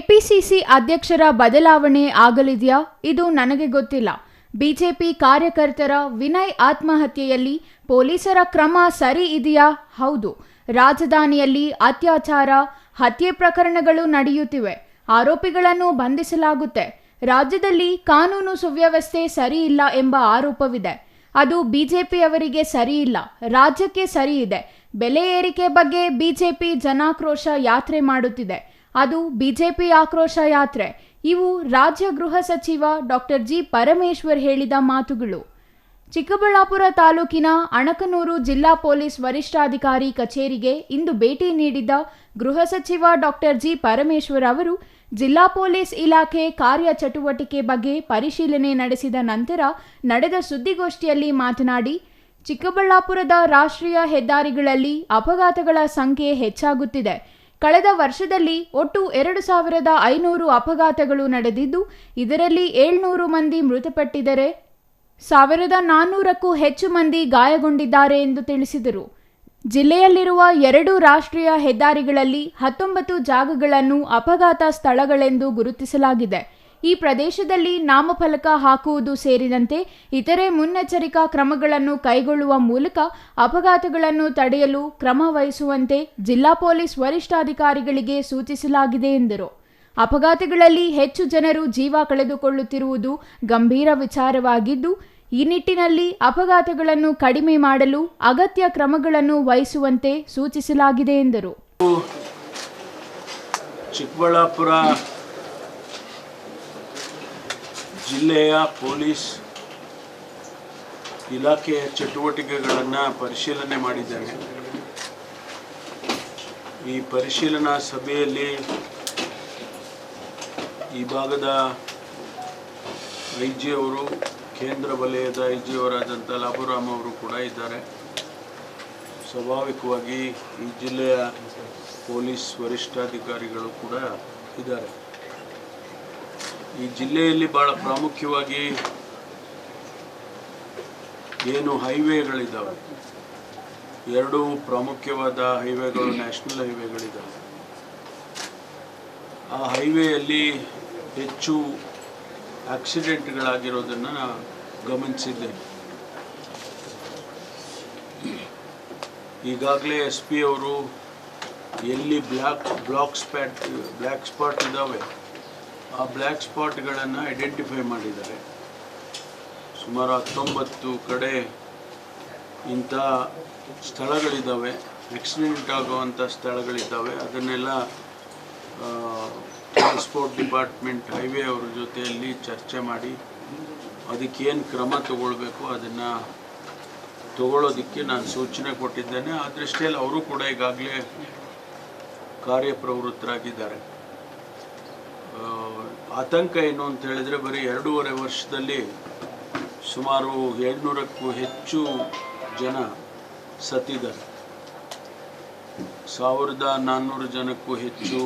KPCC ಅಧ್ಯಕ್ಷರ ಬದಲಾವಣೆ ಆಗಲಿದೆಯಾ? ಇದು ನನಗೆ ಗೊತ್ತಿಲ್ಲ. ಬಿಜೆಪಿ ಕಾರ್ಯಕರ್ತರ ವಿನಯ್ ಆತ್ಮಹತ್ಯೆಯಲ್ಲಿ ಪೊಲೀಸರ ಕ್ರಮ ಸರಿ ಇದೆಯಾ? ಹೌದು. ರಾಜಧಾನಿಯಲ್ಲಿ ಅತ್ಯಾಚಾರ, ಹತ್ಯೆ ಪ್ರಕರಣಗಳು ನಡೆಯುತ್ತಿವೆ. ಆರೋಪಿಗಳನ್ನು ಬಂಧಿಸಲಾಗುತ್ತೆ. ರಾಜ್ಯದಲ್ಲಿ ಕಾನೂನು ಸುವ್ಯವಸ್ಥೆ ಸರಿ ಇಲ್ಲ ಎಂಬ ಆರೋಪವಿದೆ. ಅದು ಬಿಜೆಪಿಯವರಿಗೆ ಸರಿ ಇಲ್ಲ. ರಾಜ್ಯಕ್ಕೆ ಸರಿ ಇದೆ. ಬೆಲೆ ಏರಿಕೆ ಬಗ್ಗೆ ಬಿಜೆಪಿ ಜನಾಕ್ರೋಶ ಯಾತ್ರೆ ಮಾಡುತ್ತಿದೆ. ಅದು ಬಿಜೆಪಿ ಆಕ್ರೋಶ ಯಾತ್ರೆ. ಇವು ರಾಜ್ಯ ಗೃಹ ಸಚಿವ ಡಾಕ್ಟರ್ ಜಿ ಪರಮೇಶ್ವರ್ ಹೇಳಿದ ಮಾತುಗಳು. ಚಿಕ್ಕಬಳ್ಳಾಪುರ ತಾಲೂಕಿನ ಅಣಕನೂರು ಜಿಲ್ಲಾ ಪೊಲೀಸ್ ವರಿಷ್ಠಾಧಿಕಾರಿ ಕಚೇರಿಗೆ ಇಂದು ಭೇಟಿ ನೀಡಿದ್ದ ಗೃಹ ಸಚಿವ ಡಾಕ್ಟರ್ ಜಿ ಪರಮೇಶ್ವರ್ ಅವರು, ಜಿಲ್ಲಾ ಪೊಲೀಸ್ ಇಲಾಖೆ ಕಾರ್ಯಚಟುವಟಿಕೆ ಬಗ್ಗೆ ಪರಿಶೀಲನೆ ನಡೆಸಿದ ನಂತರ ನಡೆದ ಸುದ್ದಿಗೋಷ್ಠಿಯಲ್ಲಿ ಮಾತನಾಡಿ, ಚಿಕ್ಕಬಳ್ಳಾಪುರದ ರಾಷ್ಟ್ರೀಯ ಹೆದ್ದಾರಿಗಳಲ್ಲಿ ಅಪಘಾತಗಳ ಸಂಖ್ಯೆ ಹೆಚ್ಚಾಗುತ್ತಿದೆ. ಕಳೆದ ವರ್ಷದಲ್ಲಿ ಒಟ್ಟು ಎರಡು ಸಾವಿರದ ಐನೂರು ಅಪಘಾತಗಳು ನಡೆದಿದ್ದು, ಇದರಲ್ಲಿ ಏಳ್ನೂರು ಮಂದಿ ಮೃತಪಟ್ಟಿದ್ದರೆ. ಸಾವಿರದ ನಾನ್ನೂರಕ್ಕೂ ಹೆಚ್ಚು ಮಂದಿ ಗಾಯಗೊಂಡಿದ್ದಾರೆ ಎಂದು ತಿಳಿಸಿದರು. ಜಿಲ್ಲೆಯಲ್ಲಿರುವ ಎರಡು ರಾಷ್ಟ್ರೀಯ ಹೆದ್ದಾರಿಗಳಲ್ಲಿ ಹತ್ತೊಂಬತ್ತು ಜಾಗಗಳನ್ನು ಅಪಘಾತ ಸ್ಥಳಗಳೆಂದು ಗುರುತಿಸಲಾಗಿದೆ. ಈ ಪ್ರದೇಶದಲ್ಲಿ ನಾಮಫಲಕ ಹಾಕುವುದು ಸೇರಿದಂತೆ ಇತರೆ ಮುನ್ನೆಚ್ಚರಿಕಾ ಕ್ರಮಗಳನ್ನು ಕೈಗೊಳ್ಳುವ ಮೂಲಕ ಅಪಘಾತಗಳನ್ನು ತಡೆಯಲು ಕ್ರಮ ವಹಿಸುವಂತೆ ಜಿಲ್ಲಾ ಪೊಲೀಸ್ ವರಿಷ್ಠಾಧಿಕಾರಿಗಳಿಗೆ ಸೂಚಿಸಲಾಗಿದೆ ಎಂದರು. ಅಪಘಾತಗಳಲ್ಲಿ ಹೆಚ್ಚು ಜನರು ಜೀವ ಕಳೆದುಕೊಳ್ಳುತ್ತಿರುವುದು ಗಂಭೀರ ವಿಚಾರವಾಗಿದ್ದು, ಈ ನಿಟ್ಟಿನಲ್ಲಿ ಅಪಘಾತಗಳನ್ನು ಕಡಿಮೆ ಮಾಡಲು ಅಗತ್ಯ ಕ್ರಮಗಳನ್ನು ವಹಿಸುವಂತೆ ಸೂಚಿಸಲಾಗಿದೆ ಎಂದರು. ಚಿಕ್ಕಬಳ್ಳಾಪುರ ಜಿಲ್ಲೆಯ ಪೊಲೀಸ್ ಇಲಾಖೆಯ ಚಟುವಟಿಕೆಗಳನ್ನು ಪರಿಶೀಲನೆ ಮಾಡಿದ್ದೇನೆ. ಈ ಪರಿಶೀಲನಾ ಸಭೆಯಲ್ಲಿ ಈ ಭಾಗದ ಐ ಜಿಯವರು ಕೇಂದ್ರ ವಲಯದ ಐ ಜಿ ಅವರಾದಂಥ ಲಾಭುರಾಮ್ ಅವರು ಕೂಡ ಇದ್ದಾರೆ. ಸ್ವಾಭಾವಿಕವಾಗಿ ಈ ಜಿಲ್ಲೆಯ ಪೊಲೀಸ್ ವರಿಷ್ಠಾಧಿಕಾರಿಗಳು ಕೂಡ ಇದ್ದಾರೆ. ಈ ಜಿಲ್ಲೆಯಲ್ಲಿ ಭಾಳ ಪ್ರಾಮುಖ್ಯವಾಗಿ ಏನು ಹೈವೇಗಳಿದ್ದಾವೆ ಎರಡು ಪ್ರಾಮುಖ್ಯವಾದ ಹೈವೇಗಳು, ನ್ಯಾಷನಲ್ ಹೈವೇಗಳಿದ್ದಾವೆ ಆ ಹೈವೇಯಲ್ಲಿ ಹೆಚ್ಚು ಆಕ್ಸಿಡೆಂಟ್ಗಳಾಗಿರೋದನ್ನು ನಾನು ಗಮನಿಸಿದ್ದೇನೆ ಈಗಾಗಲೇ ಎಸ್ ಪಿ ಅವರು ಎಲ್ಲಿ black block spot black spot ಇದ್ದಾವೆ ಆ ಬ್ಲ್ಯಾಕ್ ಸ್ಪಾಟ್ಗಳನ್ನು ಐಡೆಂಟಿಫೈ ಮಾಡಿದ್ದಾರೆ. ಸುಮಾರು ಹತ್ತೊಂಬತ್ತು ಕಡೆ ಇಂಥ ಸ್ಥಳಗಳಿದ್ದಾವೆ. ಆಕ್ಸಿಡೆಂಟ್ ಆಗುವಂಥ ಸ್ಥಳಗಳಿದ್ದಾವೆ. ಅದನ್ನೆಲ್ಲ ಟ್ರಾನ್ಸ್ಪೋರ್ಟ್ ಡಿಪಾರ್ಟ್ಮೆಂಟ್ ಹೈವೇ ಅವ್ರ ಜೊತೆಯಲ್ಲಿ ಚರ್ಚೆ ಮಾಡಿ ಅದಕ್ಕೇನು ಕ್ರಮ ತಗೊಳ್ಬೇಕು ಅದನ್ನು ತಗೊಳ್ಳೋದಕ್ಕೆ ನಾನು ಸೂಚನೆ ಕೊಟ್ಟಿದ್ದೇನೆ. ಆ ದೃಷ್ಟಿಯಲ್ಲಿ ಅವರು ಕೂಡ ಈಗಾಗಲೇ ಕಾರ್ಯಪ್ರವೃತ್ತರಾಗಿದ್ದಾರೆ. ಆತಂಕ ಏನು ಅಂತ ಹೇಳಿದರೆ ಬರೀ ಎರಡೂವರೆ ವರ್ಷದಲ್ಲಿ ಸುಮಾರು ಏಳ್ನೂರಕ್ಕೂ ಹೆಚ್ಚು ಜನ ಸತ್ತಿದ್ದಾರೆ. ಸಾವಿರದ ನಾನ್ನೂರು ಜನಕ್ಕೂ ಹೆಚ್ಚು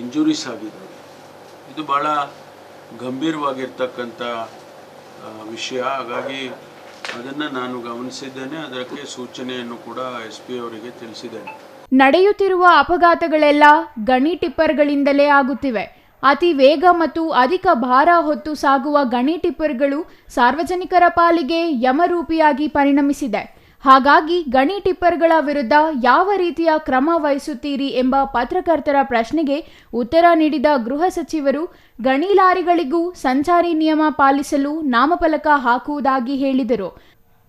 ಇಂಜುರೀಸ್ ಆಗಿದ್ದಾವೆ ಇದು ಭಾಳ ಗಂಭೀರವಾಗಿರ್ತಕ್ಕಂಥ ವಿಷಯ. ಹಾಗಾಗಿ ಅದನ್ನು ನಾನು ಗಮನಿಸಿದ್ದೇನೆ. ಅದಕ್ಕೆ ಸೂಚನೆಯನ್ನು ಕೂಡ ಎಸ್ ಪಿ ಅವರಿಗೆ ತಿಳಿಸಿದ್ದೇನೆ. ನಡೆಯುತ್ತಿರುವ ಅಪಘಾತಗಳೆಲ್ಲ ಗಣಿ ಟಿಪ್ಪರ್ಗಳಿಂದಲೇ ಆಗುತ್ತಿವೆ. ಅತಿ ವೇಗ ಮತ್ತು ಅಧಿಕ ಭಾರ ಹೊತ್ತು ಸಾಗುವ ಗಣಿ ಟಿಪ್ಪರ್ಗಳು ಸಾರ್ವಜನಿಕರ ಪಾಲಿಗೆ ಯಮರೂಪಿಯಾಗಿ ಪರಿಣಮಿಸಿದೆ. ಹಾಗಾಗಿ ಗಣಿ ಟಿಪ್ಪರ್ಗಳ ವಿರುದ್ಧ ಯಾವ ರೀತಿಯ ಕ್ರಮ ವಹಿಸುತ್ತೀರಿ ಎಂಬ ಪತ್ರಕರ್ತರ ಪ್ರಶ್ನೆಗೆ ಉತ್ತರ ನೀಡಿದ ಗೃಹ ಸಚಿವರು ಗಣಿ ಲಾರಿಗಳಿಗೂ ಸಂಚಾರಿ ನಿಯಮ ಪಾಲಿಸಲು ನಾಮಫಲಕ ಹಾಕುವುದಾಗಿ ಹೇಳಿದರು.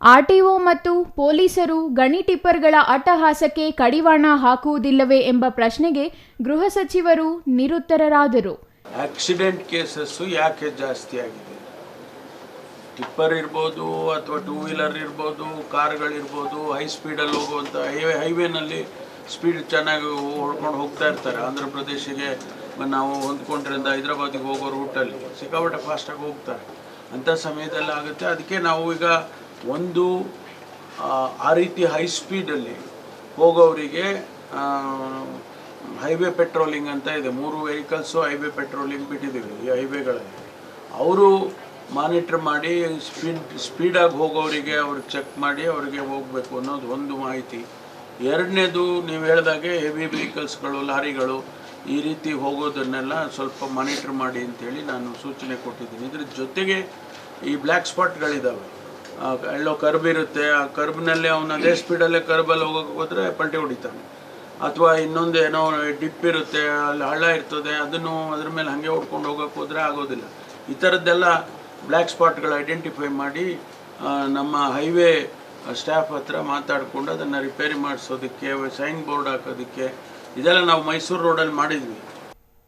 ಆರ್ಟಿಒ ಮತ್ತು ಪೊಲೀಸರು ಗಣಿ ಟಿಪ್ಪರ್ಗಳ ಅಟ್ಟಹಾಸಕ್ಕೆ ಕಡಿವಾಣ ಹಾಕುವುದಿಲ್ಲವೇ ಎಂಬ ಪ್ರಶ್ನೆಗೆ ಗೃಹ ಸಚಿವರು ನಿರುತ್ತರರಾದರು. ಆಕ್ಸಿಡೆಂಟ್ ಕೇಸಸ್ಸು ಯಾಕೆ ಜಾಸ್ತಿ ಆಗಿದೆ ಟಿಪ್ಪರ್ ಇರ್ಬೋದು ಅಥವಾ ಟೂ ವೀಲರ್ ಇರ್ಬೋದು, ಕಾರ್ಗಳಿರ್ಬೋದು, ಹೈ ಸ್ಪೀಡಲ್ಲಿ ಹೋಗುವಂಥ ಹೈವೇ, ಹೈವೇನಲ್ಲಿ ಸ್ಪೀಡ್ ಚೆನ್ನಾಗಿ ಹೊಡ್ಕೊಂಡು ಹೋಗ್ತಾ ಇರ್ತಾರೆ. ಆಂಧ್ರ ಪ್ರದೇಶಿಗೆ ನಾವು ಹೊಂದ್ಕೊಂಡ್ರಿಂದ ಹೈದ್ರಾಬಾದಿಗೆ ಹೋಗೋ ರೂಟಲ್ಲಿ ಸಿಕ್ಕಾಪಟ್ಟೆ ಫಾಸ್ಟಾಗಿ ಹೋಗ್ತಾರೆ. ಅಂಥ ಸಮಯದಲ್ಲಿ ಆಗುತ್ತೆ. ಅದಕ್ಕೆ ನಾವು ಈಗ ಒಂದು ಆ, ರೀತಿ ಹೈ ಸ್ಪೀಡಲ್ಲಿ ಹೋಗೋವರಿಗೆ ಹೈವೇ ಪೆಟ್ರೋಲಿಂಗ್ ಅಂತ ಇದೆ. ಮೂರು ವೆಹಿಕಲ್ಸು ಹೈವೇ ಪೆಟ್ರೋಲಿಂಗ್ ಬಿಟ್ಟಿದ್ದೀವಿ ಈ ಹೈವೇಗಳಲ್ಲಿ ಅವರು ಮಾನಿಟ್ರ್ ಮಾಡಿ ಸ್ಪೀಡ್ ಸ್ಪೀಡಾಗಿ ಹೋಗೋರಿಗೆ ಅವ್ರಿಗೆ ಚೆಕ್ ಮಾಡಿ ಅವರಿಗೆ ಹೋಗಬೇಕು ಅನ್ನೋದು ಒಂದು ಮಾಹಿತಿ. ಎರಡನೇದು ನೀವು ಹೇಳಿದಾಗೆ ಹೆವಿ ವೆಹಿಕಲ್ಸ್ಗಳು ಲಾರಿಗಳು ಈ ರೀತಿ ಹೋಗೋದನ್ನೆಲ್ಲ ಸ್ವಲ್ಪ ಮಾನಿಟ್ರ್ ಮಾಡಿ ಅಂತೇಳಿ ನಾನು ಸೂಚನೆ ಕೊಟ್ಟಿದ್ದೀನಿ. ಇದ್ರ ಜೊತೆಗೆ ಈ ಬ್ಲ್ಯಾಕ್ ಸ್ಪಾಟ್ಗಳಿದ್ದಾವೆ ಎಲ್ಲೋ ಕರ್ಬ್ ಇರುತ್ತೆ, ಆ ಕರ್ಬ್ನಲ್ಲಿ ಅವನು ಅದೇ ಸ್ಪೀಡಲ್ಲೇ ಕರ್ಬಲ್ಲಿ ಹೋಗೋಕೆ ಹೋದರೆ ಪಲ್ಟಿ ಹೊಡಿತಾನೆ. ಅಥವಾ ಇನ್ನೊಂದು ಏನೋ ಡಿಪ್ ಇರುತ್ತೆ, ಅಲ್ಲಿ ಹಳ್ಳ ಇರ್ತದೆ, ಅದನ್ನು ಅದ್ರ ಮೇಲೆ ಹಾಗೆ ಹೊಡ್ಕೊಂಡು ಹೋಗೋಕೆ ಹೋದರೆ ಆಗೋದಿಲ್ಲ. ಈ ಥರದ್ದೆಲ್ಲ ಬ್ಲ್ಯಾಕ್ ಸ್ಪಾಟ್ಗಳು ಐಡೆಂಟಿಫೈ ಮಾಡಿ ನಮ್ಮ ಹೈವೇ ಸ್ಟಾಫ್ ಹತ್ರ ಮಾತಾಡಿಕೊಂಡು ಅದನ್ನು ರಿಪೇರಿ ಮಾಡಿಸೋದಕ್ಕೆ ಸೈನ್ ಬೋರ್ಡ್ ಹಾಕೋದಕ್ಕೆ, ಇದೆಲ್ಲ ನಾವು ಮೈಸೂರು ರೋಡಲ್ಲಿ ಮಾಡಿದ್ವಿ.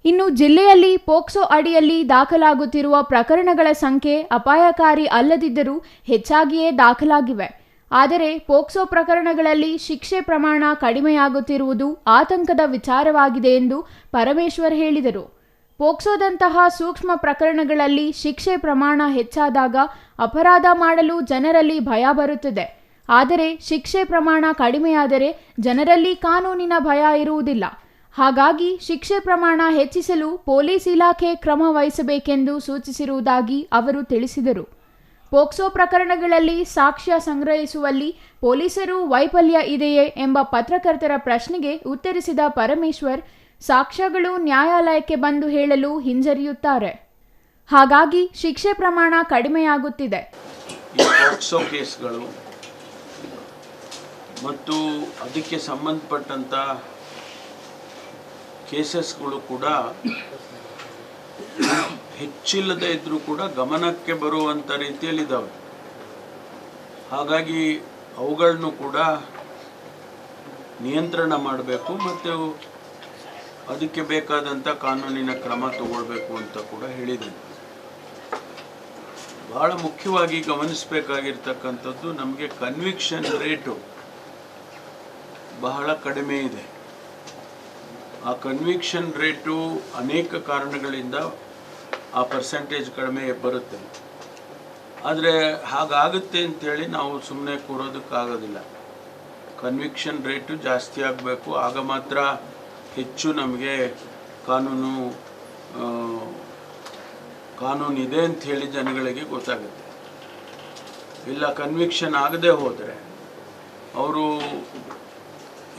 ಇನ್ನು ಜಿಲ್ಲೆಯಲ್ಲಿ ಪೋಕ್ಸೋ ಅಡಿಯಲ್ಲಿ ದಾಖಲಾಗುತ್ತಿರುವ ಪ್ರಕರಣಗಳ ಸಂಖ್ಯೆ ಅಪಾಯಕಾರಿ ಅಲ್ಲದಿದ್ದರೂ ಹೆಚ್ಚಾಗಿಯೇ ದಾಖಲಾಗಿವೆ. ಆದರೆ ಪೋಕ್ಸೋ ಪ್ರಕರಣಗಳಲ್ಲಿ ಶಿಕ್ಷೆ ಪ್ರಮಾಣ ಕಡಿಮೆಯಾಗುತ್ತಿರುವುದು ಆತಂಕದ ವಿಚಾರವಾಗಿದೆ ಎಂದು ಪರಮೇಶ್ವರ್ ಹೇಳಿದರು. ಪೋಕ್ಸೋದಂತಹ ಸೂಕ್ಷ್ಮ ಪ್ರಕರಣಗಳಲ್ಲಿ ಶಿಕ್ಷೆ ಪ್ರಮಾಣ ಹೆಚ್ಚಾದಾಗ ಅಪರಾಧ ಮಾಡಲು ಜನರಲ್ಲಿ ಭಯ ಬರುತ್ತದೆ. ಆದರೆ ಶಿಕ್ಷೆ ಪ್ರಮಾಣ ಕಡಿಮೆಯಾದರೆ ಜನರಲ್ಲಿ ಕಾನೂನಿನ ಭಯ ಇರುವುದಿಲ್ಲ. ಹಾಗಾಗಿ ಶಿಕ್ಷೆ ಪ್ರಮಾಣ ಹೆಚ್ಚಿಸಲು ಪೊಲೀಸ್ ಇಲಾಖೆ ಕ್ರಮ ವಹಿಸಬೇಕೆಂದು ಸೂಚಿಸಿರುವುದಾಗಿ ಅವರು ತಿಳಿಸಿದರು. ಪೋಕ್ಸೋ ಪ್ರಕರಣಗಳಲ್ಲಿ ಸಾಕ್ಷ್ಯ ಸಂಗ್ರಹಿಸುವಲ್ಲಿ ಪೊಲೀಸರು ವೈಫಲ್ಯ ಇದೆಯೇ ಎಂಬ ಪತ್ರಕರ್ತರ ಪ್ರಶ್ನೆಗೆ ಉತ್ತರಿಸಿದ ಪರಮೇಶ್ವರ್, ಸಾಕ್ಷ್ಯಗಳು ನ್ಯಾಯಾಲಯಕ್ಕೆ ಬಂದು ಹೇಳಲು ಹಿಂಜರಿಯುತ್ತಾರೆ. ಹಾಗಾಗಿ ಶಿಕ್ಷೆ ಪ್ರಮಾಣ ಕಡಿಮೆಯಾಗುತ್ತಿದೆ. ಮತ್ತು ಅದಕ್ಕೆ ಸಂಬಂಧಪಟ್ಟಂಥ ಕೇಸಸ್ಗಳು ಕೂಡ ಹೆಚ್ಚಿಲ್ಲದೆ ಇದ್ರೂ ಕೂಡ ಗಮನಕ್ಕೆ ಬರುವಂಥ ರೀತಿಯಲ್ಲಿದ್ದಾವೆ. ಹಾಗಾಗಿ ಅವುಗಳನ್ನು ಕೂಡ ನಿಯಂತ್ರಣ ಮಾಡಬೇಕು ಮತ್ತು ಅದಕ್ಕೆ ಬೇಕಾದಂಥ ಕಾನೂನಿನ ಕ್ರಮ ತಗೊಳ್ಬೇಕು ಅಂತ ಕೂಡ ಹೇಳಿದ್ದೀನಿ. ಬಹಳ ಮುಖ್ಯವಾಗಿ ಗಮನಿಸಬೇಕಾಗಿರ್ತಕ್ಕಂಥದ್ದು ನಮಗೆ ಕನ್ವಿಕ್ಷನ್ ರೇಟು ಬಹಳ ಕಡಿಮೆ ಇದೆ. ಆ ಕನ್ವಿಕ್ಷನ್ ರೇಟು ಅನೇಕ ಕಾರಣಗಳಿಂದ ಆ ಪರ್ಸೆಂಟೇಜ್ ಕಡಿಮೆ ಬರುತ್ತೆ. ಆದರೆ ಹಾಗಾಗುತ್ತೆ ಅಂತೇಳಿ ನಾವು ಸುಮ್ಮನೆ ಕೂರೋದಕ್ಕಾಗೋದಿಲ್ಲ. ಕನ್ವಿಕ್ಷನ್ ರೇಟು ಜಾಸ್ತಿ ಆಗಬೇಕು, ಆಗ ಮಾತ್ರ ಹೆಚ್ಚು ನಮಗೆ ಕಾನೂನು ಕಾನೂನು ಇದೆ ಅಂತ ಹೇಳಿ ಜನಗಳಿಗೆ ಗೊತ್ತಾಗುತ್ತೆ. ಇಲ್ಲ ಕನ್ವಿಕ್ಷನ್ ಆಗದೆ ಹೋದರೆ, ಅವರು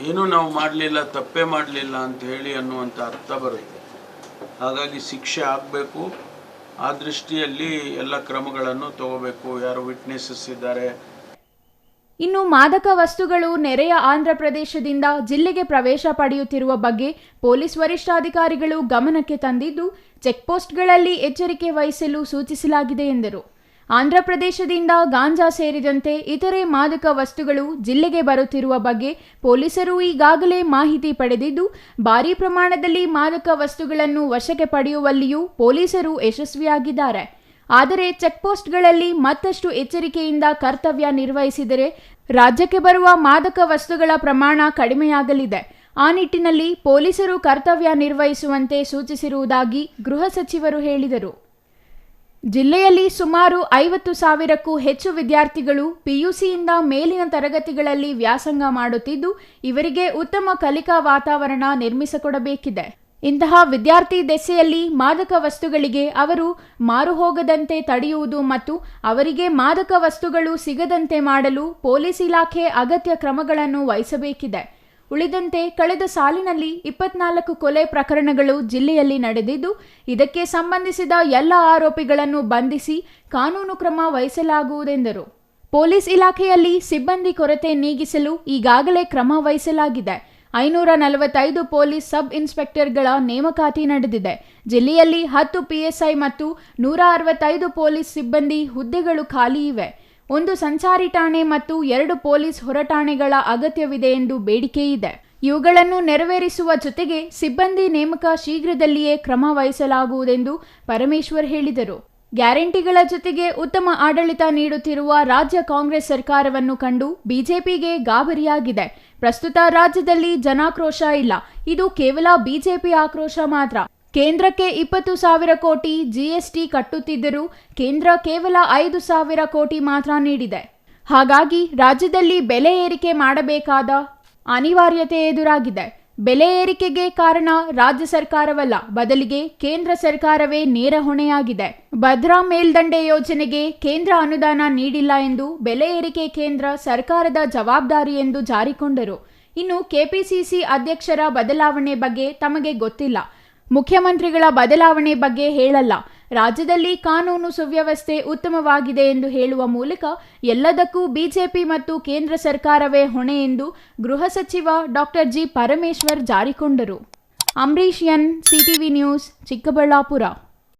ಏನೂ ನಾವು ಮಾಡಲಿಲ್ಲ, ತಪ್ಪೇ ಮಾಡಲಿಲ್ಲ ಅಂತ ಹೇಳಿ ಅನ್ನುವಂಥ ಅರ್ಥ ಬರುತ್ತೆ. ಹಾಗಾಗಿ ಶಿಕ್ಷೆ ಆಗಬೇಕು. ಆ ದೃಷ್ಟಿಯಲ್ಲಿ ಎಲ್ಲ ಕ್ರಮಗಳನ್ನು ತಗೋಬೇಕು. ಯಾರು ವಿಟ್ನೆಸಸ್ ಇದ್ದಾರೆ? ಇನ್ನು ಮಾದಕ ವಸ್ತುಗಳು ನೆರೆಯ ಆಂಧ್ರ ಪ್ರದೇಶದಿಂದ ಜಿಲ್ಲೆಗೆ ಪ್ರವೇಶ ಪಡೆಯುತ್ತಿರುವ ಬಗ್ಗೆ ಪೊಲೀಸ್ ವರಿಷ್ಠಾಧಿಕಾರಿಗಳು ಗಮನಕ್ಕೆ ತಂದಿದ್ದು, ಚೆಕ್ಪೋಸ್ಟ್ಗಳಲ್ಲಿ ಎಚ್ಚರಿಕೆ ವಹಿಸಲು ಸೂಚಿಸಲಾಗಿದೆ ಎಂದರು. ಆಂಧ್ರ ಪ್ರದೇಶದಿಂದ ಗಾಂಜಾ ಸೇರಿದಂತೆ ಇತರೆ ಮಾದಕ ವಸ್ತುಗಳು ಜಿಲ್ಲೆಗೆ ಬರುತ್ತಿರುವ ಬಗ್ಗೆ ಪೊಲೀಸರು ಈಗಾಗಲೇ ಮಾಹಿತಿ ಪಡೆದಿದ್ದು, ಭಾರೀ ಪ್ರಮಾಣದಲ್ಲಿ ಮಾದಕ ವಸ್ತುಗಳನ್ನು ವಶಕ್ಕೆ ಪಡೆಯುವಲ್ಲಿಯೂ ಪೊಲೀಸರು ಯಶಸ್ವಿಯಾಗಿದ್ದಾರೆ. ಆದರೆ ಚೆಕ್ಪೋಸ್ಟ್ಗಳಲ್ಲಿ ಮತ್ತಷ್ಟು ಎಚ್ಚರಿಕೆಯಿಂದ ಕರ್ತವ್ಯ ನಿರ್ವಹಿಸಿದರೆ ರಾಜ್ಯಕ್ಕೆ ಬರುವ ಮಾದಕ ವಸ್ತುಗಳ ಪ್ರಮಾಣ ಕಡಿಮೆಯಾಗಲಿದೆ. ಆ ನಿಟ್ಟಿನಲ್ಲಿ ಪೊಲೀಸರು ಕರ್ತವ್ಯ ನಿರ್ವಹಿಸುವಂತೆ ಸೂಚಿಸಿರುವುದಾಗಿ ಗೃಹ ಸಚಿವರು ಹೇಳಿದರು. ಜಿಲ್ಲೆಯಲ್ಲಿ ಸುಮಾರು ಐವತ್ತು ಸಾವಿರಕ್ಕೂ ಹೆಚ್ಚು ವಿದ್ಯಾರ್ಥಿಗಳು ಪಿಯುಸಿಯಿಂದ ಮೇಲಿನ ತರಗತಿಗಳಲ್ಲಿ ವ್ಯಾಸಂಗ ಮಾಡುತ್ತಿದ್ದು, ಇವರಿಗೆ ಉತ್ತಮ ಕಲಿಕಾ ವಾತಾವರಣ ನಿರ್ಮಿಸಿಕೊಡಬೇಕಿದೆ. ಇಂತಹ ವಿದ್ಯಾರ್ಥಿ ದೆಸೆಯಲ್ಲಿ ಮಾದಕ ವಸ್ತುಗಳಿಗೆ ಅವರು ಮಾರುಹೋಗದಂತೆ ತಡೆಯುವುದು ಮತ್ತು ಅವರಿಗೆ ಮಾದಕ ವಸ್ತುಗಳು ಸಿಗದಂತೆ ಮಾಡಲು ಪೊಲೀಸ್ ಇಲಾಖೆ ಅಗತ್ಯ ಕ್ರಮಗಳನ್ನು ವಹಿಸಬೇಕಿದೆ. ಉಳಿದಂತೆ ಕಳೆದ ಸಾಲಿನಲ್ಲಿ ಇಪ್ಪತ್ನಾಲ್ಕು ಕೊಲೆ ಪ್ರಕರಣಗಳು ಜಿಲ್ಲೆಯಲ್ಲಿ ನಡೆದಿದ್ದು, ಇದಕ್ಕೆ ಸಂಬಂಧಿಸಿದ ಎಲ್ಲ ಆರೋಪಿಗಳನ್ನು ಬಂಧಿಸಿ ಕಾನೂನು ಕ್ರಮ ವಹಿಸಲಾಗುವುದೆಂದರು. ಪೊಲೀಸ್ ಇಲಾಖೆಯಲ್ಲಿ ಸಿಬ್ಬಂದಿ ಕೊರತೆ ನೀಗಿಸಲು ಈಗಾಗಲೇ ಕ್ರಮ ವಹಿಸಲಾಗಿದೆ. ಐನೂರ ನಲವತ್ತೈದು ಪೊಲೀಸ್ ಸಬ್ ಇನ್ಸ್ಪೆಕ್ಟರ್ಗಳ ನೇಮಕಾತಿ ನಡೆದಿದೆ. ಜಿಲ್ಲೆಯಲ್ಲಿ ಹತ್ತು ಪಿಎಸ್ಐ ಮತ್ತು ನೂರ ಅರವತ್ತೈದು ಪೊಲೀಸ್ ಸಿಬ್ಬಂದಿ ಹುದ್ದೆಗಳು ಖಾಲಿ ಇವೆ. ಒಂದು ಸಂಚಾರಿ ಠಾಣೆ ಮತ್ತು ಎರಡು ಪೊಲೀಸ್ ಹೊರಠಾಣೆಗಳ ಅಗತ್ಯವಿದೆ ಎಂದು ಬೇಡಿಕೆ ಇದೆ. ಇವುಗಳನ್ನು ನೆರವೇರಿಸುವ ಜೊತೆಗೆ ಸಿಬ್ಬಂದಿ ನೇಮಕ ಶೀಘ್ರದಲ್ಲಿಯೇ ಕ್ರಮ ವಹಿಸಲಾಗುವುದೆಂದು ಪರಮೇಶ್ವರ್ ಹೇಳಿದರು. ಗ್ಯಾರಂಟಿಗಳ ಜೊತೆಗೆ ಉತ್ತಮ ಆಡಳಿತ ನೀಡುತ್ತಿರುವ ರಾಜ್ಯ ಕಾಂಗ್ರೆಸ್ ಸರ್ಕಾರವನ್ನು ಕಂಡು ಬಿಜೆಪಿಗೆ ಗಾಬರಿಯಾಗಿದೆ. ಪ್ರಸ್ತುತ ರಾಜ್ಯದಲ್ಲಿ ಜನಾಕ್ರೋಶ ಇಲ್ಲ. ಇದು ಕೇವಲ ಬಿಜೆಪಿ ಆಕ್ರೋಶ ಮಾತ್ರ. ಕೇಂದ್ರಕ್ಕೆ ಇಪ್ಪತ್ತು ಸಾವಿರ ಕೋಟಿ ಜಿಎಸ್ಟಿ ಕಟ್ಟುತ್ತಿದ್ದರೂ ಕೇಂದ್ರ ಕೇವಲ ಐದು ಸಾವಿರ ಕೋಟಿ ಮಾತ್ರ ನೀಡಿದೆ. ಹಾಗಾಗಿ ರಾಜ್ಯದಲ್ಲಿ ಬೆಲೆ ಏರಿಕೆ ಮಾಡಬೇಕಾದ ಅನಿವಾರ್ಯತೆ ಎದುರಾಗಿದೆ. ಬೆಲೆ ಏರಿಕೆಗೆ ಕಾರಣ ರಾಜ್ಯ ಸರ್ಕಾರವಲ್ಲ. ಬದಲಿಗೆ ಕೇಂದ್ರ ಸರ್ಕಾರವೇ ನೇರ ಹೊಣೆಯಾಗಿದೆ. ಭದ್ರಾ ಮೇಲ್ದಂಡೆ ಯೋಜನೆಗೆ ಕೇಂದ್ರ ಅನುದಾನ ನೀಡಿಲ್ಲ ಎಂದು ಬೆಲೆ ಏರಿಕೆ ಕೇಂದ್ರ ಸರ್ಕಾರದ ಜವಾಬ್ದಾರಿ ಎಂದು ಜಾರಿಕೊಂಡರು. ಇನ್ನು ಕೆಪಿಸಿಸಿ ಅಧ್ಯಕ್ಷರ ಬದಲಾವಣೆ ಬಗ್ಗೆ ತಮಗೆ ಗೊತ್ತಿಲ್ಲ. ಮುಖ್ಯಮಂತ್ರಿಗಳ ಬದಲಾವಣೆ ಬಗ್ಗೆ ಹೇಳಲ್ಲ. ರಾಜ್ಯದಲ್ಲಿ ಕಾನೂನು ಸುವ್ಯವಸ್ಥೆ ಉತ್ತಮವಾಗಿದೆ ಎಂದು ಹೇಳುವ ಮೂಲಕ ಎಲ್ಲದಕ್ಕೂ ಬಿಜೆಪಿ ಮತ್ತು ಕೇಂದ್ರ ಸರ್ಕಾರವೇ ಹೊಣೆ ಎಂದು ಗೃಹ ಸಚಿವ doctor G Parameshwar ಜಾರಿಕೊಂಡರು. Ambareesh N, CTV news, Chikkaballapura.